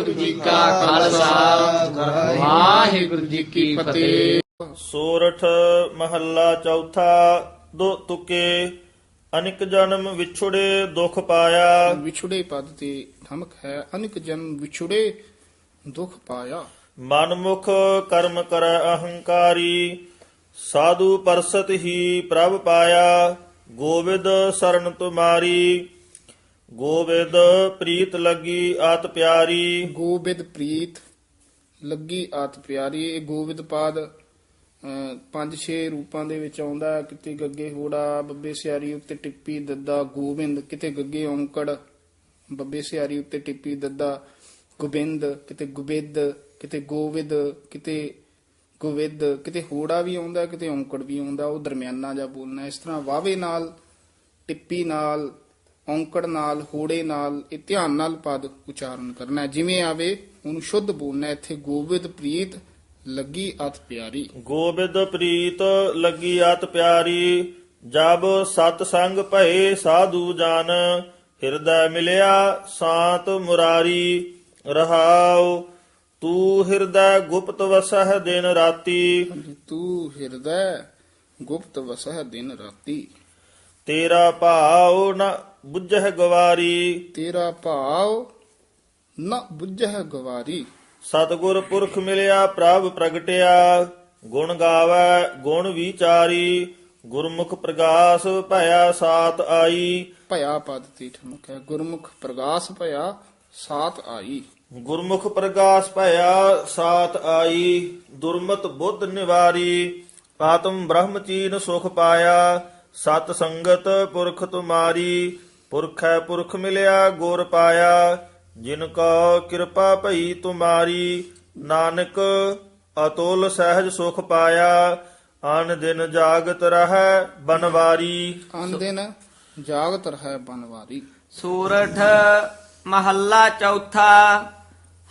ਵਾਹਿਗੁਰੂ ਜੀ ਕਾ ਖਾਲਸਾ। ਵਾਹਿਗੁਰੂ ਜੀ ਕੀ ਫਤਿਹ। ਸੋਰਠ ਮਹੱਲਾ ਚੌਥਾ ਦੋ ਤੁਕੇ ਅਨਿਕ ਜਨਮ ਵਿਛੁੜੇ ਦੁਖ ਪਾਇਆ। ਵਿਛੁੜੇ ਪਦ ਤੇ ਠਮਕ ਹੈ ਅਨਿਕ ਜਨਮ ਵਿਛੁੜੇ ਦੁਖ ਪਾਇਆ। ਮਨਮੁਖ ਕਰਮ ਕਰੈ ਅਹੰਕਾਰੀ ਸਾਧੂ ਪਰਸਤ ਹੀ ਪ੍ਰਭ ਪਾਇਆ। ਗੋਵਿੰਦ ਸਰਨ ਤੁਮਾਰੀ ਗੋਵਿੰਦ ਪ੍ਰੀਤ ਲੱਗੀ ਆਤ ਪਿਆਰੀ। ਗੋਬਿੰਦ ਪ੍ਰੀਤ ਲੱਗੀ ਆਤ ਪਿਆਰੀ। ਇਹ ਗੋਬਿੰਦ ਪਾਦ ਅਹ, ਪੰਜ ਛੇ ਰੂਪਾਂ ਦੇ ਵਿੱਚ ਆਉਂਦਾ ਹੈ। ਕਿਤੇ ਗੱਗੇ ਹੋੜਾ ਬੱਬੇ ਸਿਆਰੀ ਉੱਤੇ ਟਿੱਪੀ ਦੱਦਾ ਗੋਬਿੰਦ। ਕਿਤੇ ਗੱਗੇ ਔਂਕੜ ਬੱਬੇ ਸਿਆਰੀ ਉੱਤੇ ਟਿੱਪੀ ਦੱਦਾ ਗੋਬਿੰਦ। ਕਿਤੇ ਗੁਬਿੰਦ ਕਿਤੇ ਗੋਵਿੰਦ ਕਿਤੇ ਗੋਵਿੰਦ ਕਿਤੇ ਹੋੜਾ ਵੀ ਆਉਂਦਾ ਕਿਤੇ ਔਂਕੜ ਵੀ ਆਉਂਦਾ। ਉਹ ਦਰਮਿਆਨਾ ਜਾ ਬੋਲਣਾ ਇਸ ਤਰ੍ਹਾਂ ਵਾਵੇ ਨਾਲ ਟਿੱਪੀ ਨਾਲ ਔਂਕੜ ਨਾਲ ਹੋੜੇ ਨਾਲ ਇਹ ਧਿਆਨ ਨਾਲ ਪਦ ਉਚਾਰਨ ਕਰਨਾ। ਜਿਵੇਂ ਆਵੇ ਉਹਨੂੰ ਸ਼ੁੱਧ ਬੋਲਣਾ। ਇੱਥੇ ਗੋਬਿੰਦ ਪ੍ਰੀਤ ਲੱਗੀ ਅਤ ਪਿਆਰੀ ਗੋਬਿੰਦ ਪ੍ਰੀਤ ਲੱਗੀ ਆਤ ਪਿਆਰੀ ਜਬ ਸਤ ਸੰਗ ਭਏ ਸਾਧੂ ਜਨ ਹਿਰਦੈ ਮਿਲਿਆ ਸਾਤ ਮੁਰਾਰੀ ਰਹਾਉ ਤੂੰ ਹਿਰਦੈ ਗੁਪਤ ਵਸਹਿ ਦਿਨ ਰਾਤੀ ਤੂੰ ਹਿਰਦੈ ਗੁਪਤ ਵਸਹਿ ਦਿਨ ਰਾਤੀ ਤੇਰਾ ਭਾਉ ਨ ਬੁੱਝਹਿ ਗਵਾਰੀ। ਤੇਰਾ ਭਾਵ ਨ ਬੁੱਝਹਿ ਗਵਾਰੀ। ਸਤਿਗੁਰ ਪੁਰਖ ਮਿਲਿਆ ਪ੍ਰਭ ਪ੍ਰਗਟਿਆ। ਗੁਣ ਗਾਵੈ ਗੁਣ ਵਿਚਾਰੀ। ਗੁਰਮੁਖ ਪ੍ਰਗਾਸ ਭਇਆ ਸਾਤ ਆਈ। ਭਇਆ ਪਦ ਤੇ ਠਮਕ ਹੈ। ਗੁਰਮੁਖ ਪ੍ਰਗਾਸ ਭਇਆ ਸਾਤ ਆਈ। ਗੁਰਮੁਖ ਪ੍ਰਗਾਸ ਭਇਆ ਸਾਤ ਆਈ। ਦੁਰਮਤ ਬੁੱਧ ਨਿਵਾਰੀ। ਆਤਮ ਬ੍ਰਹਮ ਚੀਨ ਸੁਖ ਪਾਇਆ। ਸਤ ਸੰਗਤ ਪੁਰਖ ਤੁਮਾਰੀ ਪੁਰਖੈ ਪੁਰਖ ਮਿਲਿਆ ਗੁਰ ਪਾਇਆ ਜਿਨ ਕੋ ਕਿਰਪਾ ਭਈ ਤੁਮਾਰੀ ਨਾਨਕ ਅਤੁਲ ਸਹਿਜ ਸੁਖ ਪਾਇਆ ਅਨ ਦਿਨ ਜਾਗਤ ਰਹੈ ਬਨਵਾਰੀ। ਅਨ ਦਿਨ ਜਾਗਤ ਰਹਿ ਬਨਵਾਰੀ। ਸੂਰਠ ਮਹੱਲਾ ਚੌਥਾ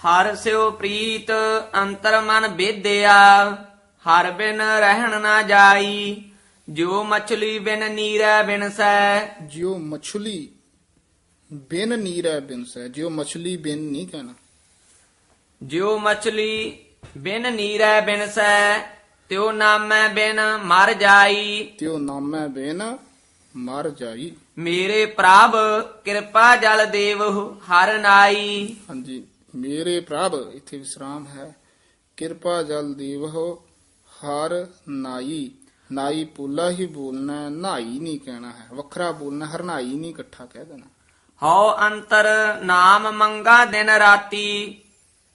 ਹਰ ਸਿਉ ਪ੍ਰੀਤ ਅੰਤਰ ਮਨ ਬੇਦਿਆ ਹਰ ਬਿਨ ਰਹਿਣ ਨਾ ਜਾਈ। ਜੋ ਮਛਲੀ ਬਿਨ ਨੀਰੈ ਬਿਨਸੈ। ਜਿਉ ਮਛਲੀ ਬਿਨ ਨੀਰੈ ਬਿਨਸੈ ਜਿਉ ਮਛਲੀ ਬਿਨ ਨਹੀਂ ਕਹਿਣਾ। ਜਿਉ ਮਛਲੀ ਬਿਨ ਨੀਰੈ ਬਿਨਸੈ ਤਿਉ ਨਾਮੈ ਬਿਨ ਮਰ ਜਾਈ। ਤਿਉ ਨਾਮੈ ਬਿਨ ਮਰ ਜਾਈ। ਮੇਰੇ ਪ੍ਰਭ ਕਿਰਪਾ ਜਲ ਦੇਵਹੁ ਹਰ ਨਾਈ। ਹਾਂਜੀ ਮੇਰੇ ਪ੍ਰਭ ਇੱਥੇ ਵਿਸਰਾਮ ਹੈ। ਕਿਰਪਾ ਜਲ ਦੇਵੋ ਹਰ ਨਾਈ। ਨਾਈ ਪੁੱਲਾ ਹੀ ਬੋਲਣਾ ਨਾਈ ਨਹੀਂ ਕਹਿਣਾ ਹੈ। ਵੱਖਰਾ ਬੋਲਣਾ ਹਰਨਾਈ ਨਹੀਂ ਇਕੱਠਾ ਕਹਿ ਦੇਣਾ। ਹਉ ਅੰਤਰ ਨਾਮ ਮੰਗਾ ਦਿਨ ਰਾਤੀ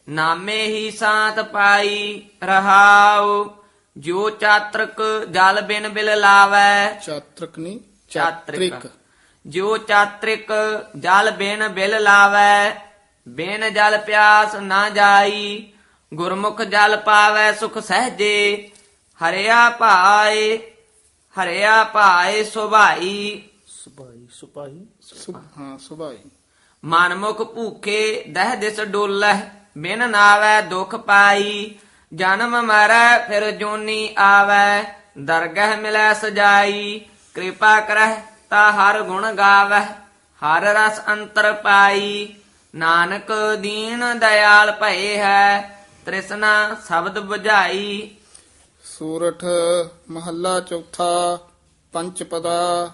ਨਾਮੇ ਹੀ ਸਾਤ ਪਾਈ ਰਹਾਉ। ਜੋ ਚਾਤਰਕ ਜਲ ਬਿਨ ਬਿਲ ਲਾਵੈ ਚਾਤ੍ਰਿਕ ਨਹੀਂ ਚਾਤ੍ਰਿਕ। ਜੋ ਚਾਤ੍ਰਿਕ ਜਲ ਬਿਨ ਬਿਲ ਲਾਵੈ ਬਿਨ ਜਲ ਪਿਆਸ ਨਾ ਜਾਈ ਗੁਰਮੁਖ ਜਲ ਪਾਵੈ ਸੁਖ ਸਹਜੇ ਹਰਿਆ ਭਾਏ ਹਰਿਆ ਭਾਏ ਸੁਭਾਈ। ਸੁਪਾਈ ਸੁਪਾਈ ਸੁਭ- ਹਾਂ ਸੁਭਾਈ। ਮਨਮੁਖ ਭੂਖੇ ਦਹਿ ਦਿਸ ਡੋਲੈ ਬਿਨ ਨਾਵੈ ਦੁਖ ਪਾਈ। ਜਨਮ ਮਰੈ ਫਿਰ ਜੋਨੀ ਆਵੈ ਦਰਗਹਿ ਮਿਲੈ ਸਜਾਈ। ਕਿਰਪਾ ਕਰਹਿ ਤਾ ਹਰ ਗੁਣ ਗਾਵੈ ਹਰ ਰਸ ਅੰਤਰ ਪਾਈ। ਨਾਨਕ ਦੀਨ ਦਇਆਲ ਭਏ ਹੈ ਤ੍ਰਿਸ਼ਨਾ ਸ਼ਬਦ 부ਝਾਈ ਸੂਰਠ ਮਹੱਲਾ ਚੌਥਾ ਪੰਚ ਪਦਾ,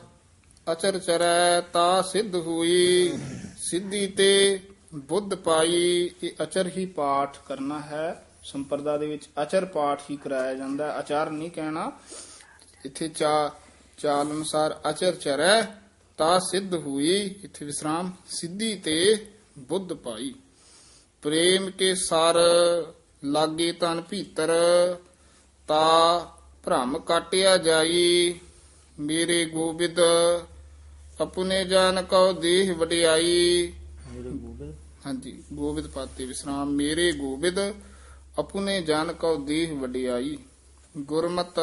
ਅਚਰ ਚਰੈ ਤਾ ਸਿੱਧ ਹੋਈ, ਸਿੱਧੀ ਤੇ ਬੁੱਧ ਪਾਈ, ਇਹ ਅਚਰ ਹੀ ਪਾਠ ਕਰਨਾ ਹੈ। ਸੰਪਰਦਾ ਦੇ ਵਿੱਚ ਅਚਰ ਪਾਠ ਹੀ ਕਰਾਇਆ ਜਾਂਦਾ ਹੈ। ਅਚਰ ਨਹੀਂ ਕਹਿਣਾ। ਇੱਥੇ ਚਾ, ਚਾਲ ਅਨੁਸਾਰ ਅਚਰ ਚਰੈ ਤਾ ਸਿੱਧ ਹੋਈ, ਇੱਥੇ ਵਿਸਰਾਮ, ਸਿੱਧੀ ਤੇ ਬੁੱਧ ਪਾਈ। ਪ੍ਰੇਮ ਕੇ ਸਰ ਲਾਗੇ ਤਨ ਭੀਤਰ ਤਾ ਭ੍ਰਮ ਕਾਟਿਆ ਜਾਈ। ਮੇਰੇ ਗੋਬਿੰਦ ਅਪੁਨੇ ਜਾਨ ਕਉ ਦੇਹ ਵਡਿਆਈ। ਹਾਂਜੀ ਗੋਬਿੰਦ ਪਾਤੇ ਵਿਸਰਾਮ। ਮੇਰੇ ਗੋਬਿੰਦ ਅਪੁਨੇ ਜਾਨ ਕਉ ਦੇਹ ਵਡਿਆਈ। ਗੁਰਮਤ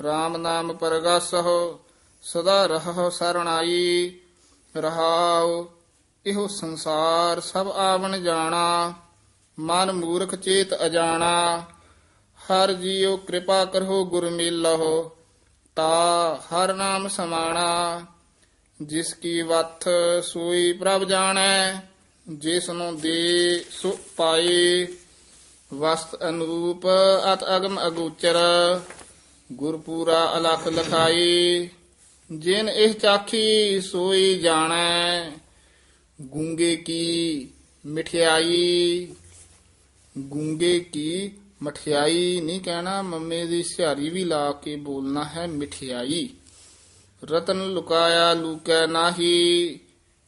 RAM ਨਾਮ ਪਰਗਾਸਹੁ ਸਦਾ ਰਹੋ ਸਰਣਾਈ। ਰਹਾਉ ਇਹੋ ਸੰਸਾਰ ਸਭ ਆਵਣ ਜਾਣਾ। ਮਨ ਮੂਰਖ ਚੇਤ ਅਜਾਣਾ। ਹਰ ਜੀਉ ਕਿਰਪਾ ਕਰੋ ਗੁਰ ਮਿਲਹੁ, ਤਾ ਹਰ ਨਾਮ ਸਮਾਣਾ। ਜਿਸ ਕੀ ਵਥ ਸੋਈ ਪ੍ਰਭ ਜਾਣੈ, ਜਿਸ ਨੂੰ ਦੇ ਸੋ ਪਾਏ ਵਸਤ ਅਨੂਪ ਅਤ ਅਗਮ ਅਗੋਚਰ, ਗੁਰਪੂਰਾ ਅਲਖ ਲਖਾਈ। ਜਿਨ ਇਹ ਚਾਖੀ ਸੋਈ ਜਾਣੈ, ਗੁੰਗੇ ਕੀ ਮਠਿਆਈ, ਗੁੰਗੇ ਕੀ ਮਠਿਆਈ ਨਹੀਂ ਕਹਿਣਾ, ਮੰਮੇ ਦੀ ਸਿਹਾਰੀ ਵੀ ਲਾ ਕੇ ਬੋਲਣਾ ਹੈ ਮਠਿਆਈ। ਰਤਨ ਲੁਕਾਇਆ ਲੁਕੈ ਨਾਹੀ,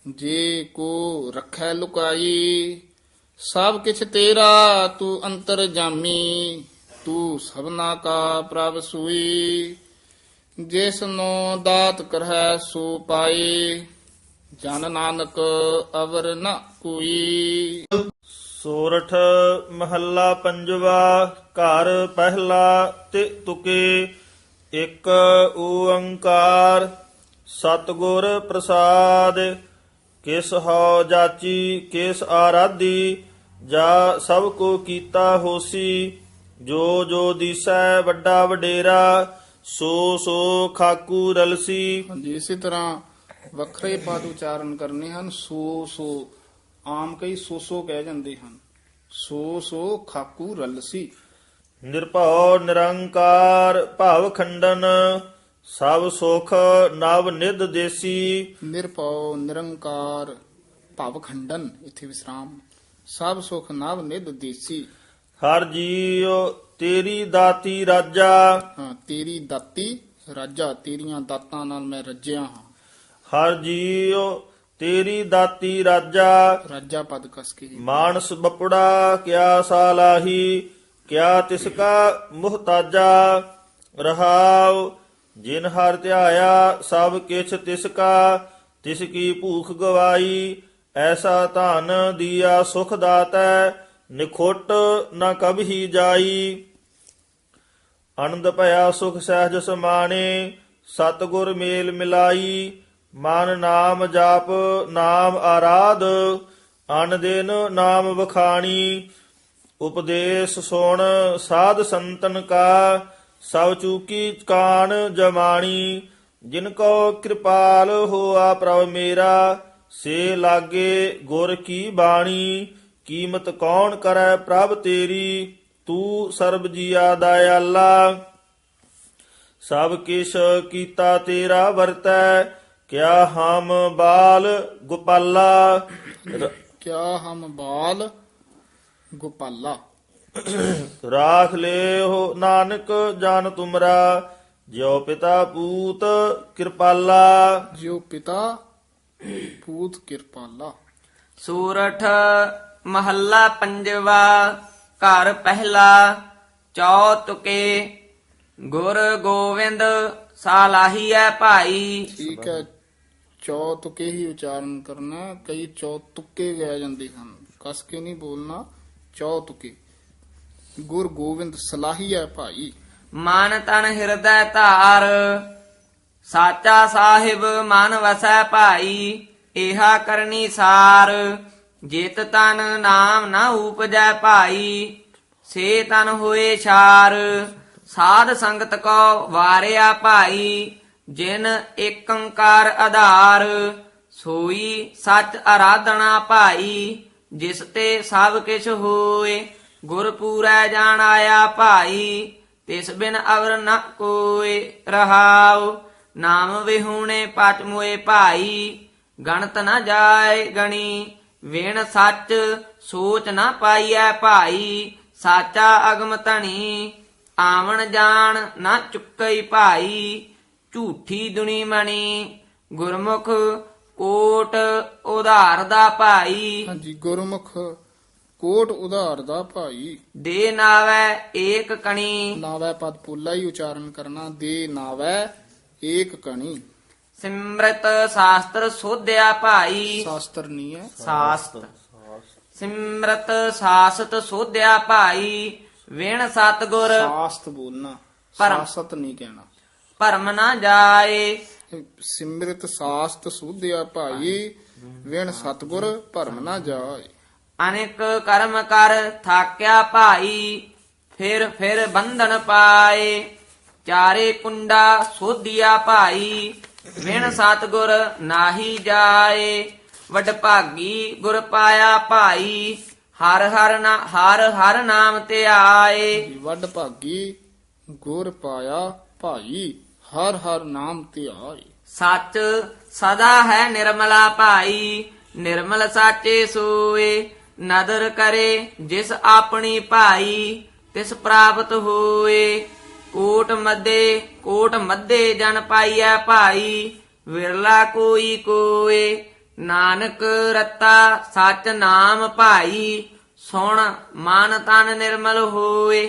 ਜੇ ਕੋ ਰੱਖੈ ਲੁਕਾਈ। ਸਭ ਕਿਛ ਤੇਰਾ, ਤੂੰ ਅੰਤਰ ਜਾਮੀ, ਤੂੰ ਸਭਨਾ ਕਾ ਪ੍ਰਭ ਸੂਈ। ਜਿਸ ਨੂੰ ਦਾਤ ਕਰਹਿ ਸੋ ਪਾਏ ਜਨ ਨਾਨਕ ਅਵਰ ਨ ਕੋਈ। ਸੋਰਠ ਮਹੱਲਾ ਪੰਜਵਾ ਘਰ ਪਹਿਲਾ ਤੇ ਤੁਕੇ ਇੱਕ ਓੰਕਾਰ ਸਤਿਗੁਰ ਪ੍ਰਸਾਦ ਕਿਸ ਹਉ ਜਾਚੀ ਕਿਸ ਆਰਾਧੀ ਜਾ ਸਭ ਕੋ ਕੀਤਾ ਹੋਸੀ ਜੋ ਜੋ ਦਿਸੈ ਵੱਡਾ ਵਡੇਰਾ ਸੋ ਸੋ ਖਾਕੂ ਰਲਸੀ। ਹਾਂਜੀ ਇਸੇ ਤਰ੍ਹਾਂ ਵੱਖਰੇ ਪਦ ਉਚਾਰਨ ਕਰਨੇ ਹਨ ਸੋ ਸੋ ਆਮ ਕਈ ਸੋ ਸੋ ਕਹਿ ਜਾਂਦੇ ਹਨ। ਸੋ ਸੋ ਖਾਕੂ ਰਲਸੀ। ਨਿਰਭਉ ਨਿਰੰਕਾਰ ਭਾਵ ਖੰਡਨ ਸਭ ਸੁਖ ਨਵ ਨਿਧ ਦੇਸੀ। ਨਿਰਭਉ ਨਿਰੰਕਾਰ ਭਵ ਖੰਡਨ ਇਥੇ ਵਿਸਰਾਮ। ਸਭ ਸੁਖ ਨਵ ਨਿਧ ਦੇਸੀ। ਹਰ ਜੀਉ ਤੇਰੀ ਦਾਤੀ ਰਾਜਾ। ਹਾਂ ਤੇਰੀ ਦਾਤੀ ਰਾਜਾ ਤੇਰੀਆਂ ਦਾਤਾਂ ਨਾਲ ਮੈਂ ਰੱਜਿਆ ਹਾਂ। ਹਰ ਜੀਉ ਤੇਰੀ ਦਾਤੀ ਰਾਜਾ। ਰਾਜਾ ਪਦ ਕਸ ਕੇ। ਮਾਨਸ ਬਪੜਾ ਕਿਆ ਸਾਲਾਹੀ ਕਿਆ ਤਿਸ ਕਾ ਮੁਹਤਾਜਾ। ਰਹਾਉ ਜਿਨ ਹਰ ਧਿਆਇਆ ਸਭ ਕਿਛ ਤਿਸ ਕਾ। ਤਿਸ ਕੀ ਭੂਖ ਗਵਾਈ ਐਸਾ ਧਨ ਦੀਆ ਸੁਖ ਦਾਤੈ ਨਿਖੁੱਟ ਨ ਕਬਹੀ ਜਾਈ। ਆਨੰਦ ਭਇਆ ਸੁਖ ਸਹਿਜ ਸਮਾਣੇ ਸਤਗੁਰ ਮੇਲ ਮਿਲਾਈ। ਮਨ ਨਾਮ ਜਾਪ, ਨਾਮ ਆਰਾਧ, ਅਨ ਦਿਨ ਨਾਮ ਵਖਾਣੀ, ਉਪਦੇਸ਼ ਸੁਣ, ਸਾਧ ਸੰਤਨ ਕਾ, ਸਭ ਚੂਕੀ ਕਾਨ ਜਮਾਣੀ, ਜਿਨ ਕੋ ਕਿਰਪਾਲ ਹੋਆ ਪ੍ਰਭ ਮੇਰਾ, ਸੇ ਲਾਗੇ ਗੁਰ ਕੀ ਬਾਣੀ, ਕੀਮਤ ਕੌਣ ਕਰੈ ਪ੍ਰਭ ਤੇਰੀ, ਤੂੰ ਸਰਬ ਜੀਆ ਦਇਆਲਾ। ਸਭ ਕਿਛ ਕੀਤਾ ਤੇਰਾ ਵਰਤੈ ਕਿਆ ਹਮ ਬਾਲ ਗੋਪਾਲਾ? ਰ- ਕਿਆ ਹਮ ਬਾਲ ਗੋਪਾਲਾ? ਰਾਖ ਲਿਓ ਨਾਨਕ ਜਨ ਤੁਮਰਾ ਜਿਉ ਪਿਤਾ ਪੂਤ ਕਿਰਪਾਲਾ। ਜਿਉ ਪਿਤਾ ਪੂਤ ਕਿਰਪਾਲਾ। ਸੂਰਠ ਮਹੱਲਾ ਪੰਜਵਾ ਘਰ ਪਹਿਲਾ ਚੌਤੁਕੇ। ਗੁਰ ਗੋਵਿੰਦ ਸਾਲਾਹੀਐ ਭਾਈ। ਠੀਕ ਹੈ ਚੌ ਤੁਕੇ ਹੀ ਉਚਾਰਨ ਕਰਨਾ ਕਈ ਚੌ ਗਏ ਜਾਂਦੇ ਹਨ। ਕਸ ਕੇ ਨਹੀਂ ਬੋਲਣਾ ਚੌ ਗੁਰ ਗੋਬਿੰਦ ਸਲਾਹੀ ਹੈ ਭਾਈ। ਮਨ ਤਨ ਹਿਰਦੈ ਧਾਰ, ਸਾਚਾ ਸਾਹਿਬ ਮਨ ਵਸੈ ਭਾਈ ਇਹਾ ਕਰਨੀ ਸਾਰ। ਜਿਤ ਤਨ ਨਾਮ ਨਾ ਉਪਜੈ ਭਾਈ, ਸੇ ਤਨ ਹੋਏ ਛਾਰ। ਸਾਧ ਸੰਗਤ ਕੋ ਵਾਰਿਆ ਭਾਈ ਜਿਨ ਏਕੰਕਾਰ ਆਧਾਰ, ਸੋਈ ਸਚ ਆਰਾਧਨਾ ਭਾਈ, ਜਿਸ ਤੇ ਸਭ ਕਿਛ ਹੋਏ, ਗੁਰ ਪੂਰੈ ਜਾਣ ਆਇਆ ਭਾਈ, ਤਿਸ ਬਿਨ ਅਵਰ ਨ ਕੋਏ ਰਹਾਉ, ਨਾਮ ਵਿਹੂਣੇ ਪਟ ਮੋਏ ਭਾਈ, ਗਣਤ ਨ ਜਾਏ ਗਣੀ, ਵਿਣ ਸੱਚ ਸੋਚ ਨ ਪਾਈਐ ਭਾਈ, ਸਾਚਾ ਅਗਮ ਧਣੀ, ਆਵਣ ਜਾਣ ਨ ਚੁੱਕਈ ਭਾਈ ਝੂਠੀ ਦੁਨੀ ਮਣੀ। ਗੁਰਮੁਖ ਕੋਟ ਉਧਾਰ ਦਾ ਭਾਈ। ਹਾਂਜੀ ਗੁਰਮੁਖ ਕੋਟ ਉਧਾਰ ਦਾ ਭਾਈ। ਦੇ ਨਾਵੈ ਏਕ ਕਣੀ। ਨਾਵੈ ਪਦ ਪੁੱਲਾ ਹੀ ਉਚਾਰਨ ਕਰਨਾ ਦੇ ਨਾਵੈ ਏਕ ਕਣੀ। ਸਿਮਰਤ ਸ਼ਾਸਤਰ ਸੋਧਿਆ ਭਾਈ। ਸ਼ਾਸਤਰ ਨਹੀਂ ਹੈ। ਸਾਸਤ। ਸਿਮਰਤ ਸਾਸਤ ਸੋਧਿਆ ਭਾਈ। ਵਿਣ ਸਤਗੁਰ। ਸਾਸਤ ਬੋਲਣਾ। ਪਰਮ। ਸਾਸਤ ਨਹੀਂ ਕਹਿਣਾ। ਭਰਮ ਨਾ ਜਾਏ। ਸਿਮਰਿਤ ਸਾਸਤ ਸੁਧਿਆ ਭਾਈ ਵਿਣ ਸਤਗੁਰ ਭਰਮ ਨਾ ਜਾਏ। ਅਨੇਕ ਕਰਮ ਕਰ ਥਾਕਿਆ ਭਾਈ ਫਿਰ ਫਿਰ ਬੰਧਨ ਪਾਏ। ਚਾਰੇ ਕੁੰਡਾ ਸੋਧਿਆ ਭਾਈ ਵਿਣ ਸਤਗੁਰ ਨਾਹੀ ਜਾਏ। ਵਡ ਭਾਗੀ ਗੁਰ ਪਾਇਆ ਭਾਈ ਹਰ ਹਰ ਨਾ ਹਰ ਹਰ ਨਾਮ ਧਿਆਏ ਵੱਡ ਭਾਗੀ ਗੁਰ ਪਾਇਆ ਭਾਈ। ਹਰ ਹਰ ਨਾਮ ਤੇ ਸੱਚ ਸਦਾ ਹੈ ਨਿਰਮਲਾ ਭਾਈ, ਨਿਰਮਲ ਸਾਚੇ ਸੋਏ, ਨਦਰ ਕਰੇ ਜਿਸ ਆਪਣੀ ਭਾਈ, ਤਿਸ ਪ੍ਰਾਪਤ ਹੋਏ। ਕੋਟ ਮੱਦੇ ਕੋਟ ਮੱਦੇ ਜਨ ਪਾਈਐ ਭਾਈ, ਵਿਰਲਾ ਕੋਈ ਕੋਏ। ਨਾਨਕ ਰਤਾ ਸਚ ਨਾਮ ਭਾਈ, ਸੁਣ ਮਨ ਤਨ ਨਿਰਮਲ ਹੋਏ।